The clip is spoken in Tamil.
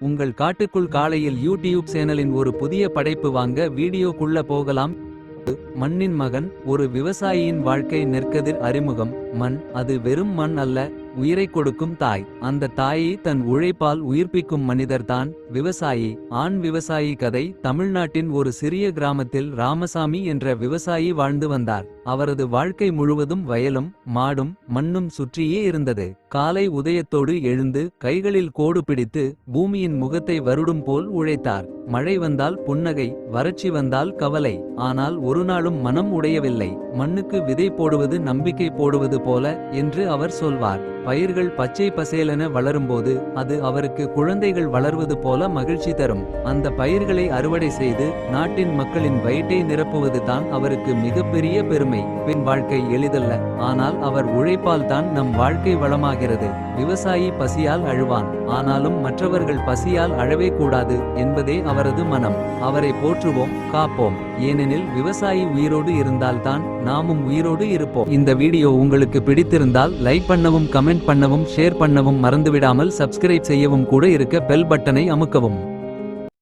உங்கள் காட்டுக்குள் காலையில் யூடியூப் சேனலின் ஒரு புதிய படைப்பு வாங்க வீடியோக்குள்ள போகலாம். மண்ணின் மகன் ஒரு விவசாயியின் வாழ்க்கை நெற்கதிர் அறிமுகம். மண் அது வெறும் மண் அல்ல உயிரை கொடுக்கும் தாய். அந்த தாயை தன் உழைப்பால் உயிர்ப்பிக்கும் மனிதர்தான். விவசாயி. ஆண் விவசாயி கதை. தமிழ்நாட்டின் ஒரு சிறிய கிராமத்தில் ராமசாமி என்ற விவசாயி வாழ்ந்து வந்தார். அவரது வாழ்க்கை முழுவதும் வயலும் மாடும் மண்ணும் சுற்றியே இருந்தது. காலை உதயத்தோடு எழுந்து கைகளில் கோடு பிடித்து பூமியின் முகத்தை வருடும் போல் உழைத்தார். மழை வந்தால் புன்னகை வறட்சி வந்தால் கவலை. ஆனால் ஒரு நாளும் மனம் உடையவில்லை. மண்ணுக்கு விதை போடுவது நம்பிக்கை போடுவது போல என்று அவர் சொல்வார். பயிர்கள் பச்சை பசேலென வளரும்போது அது அவருக்கு குழந்தைகள் வளர்வது போல மகிழ்ச்சி தரும். அந்த பயிர்களை அறுவடை செய்து நாட்டின் மக்களின் வயிற்றை நிரப்புவது தான் அவருக்கு மிகப்பெரிய பெருமை. பின் வாழ்க்கை எளிதல்ல. ஆனால் அவர் உழைப்பால் தான் நம் வாழ்க்கை வளமாகிறது. விவசாயி பசியால் அழுவான். ஆனாலும் மற்றவர்கள் பசியால் அழவே கூடாது என்பதே அவரது மனம். அவரை போற்றுவோம் காப்போம். ஏனெனில் விவசாயி உயிரோடு இருந்தால்தான் நாமும் உயிரோடு இருப்போம். இந்த வீடியோ உங்களுக்கு பிடித்திருந்தால் லைக் பண்ணவும் கமெண்ட் பண்ணவும் ஷேர் பண்ணவும் மறந்துவிடாமல் சப்ஸ்கிரைப் செய்யவும் கூட இருக்க பெல் பட்டனை அமுக்கவும்.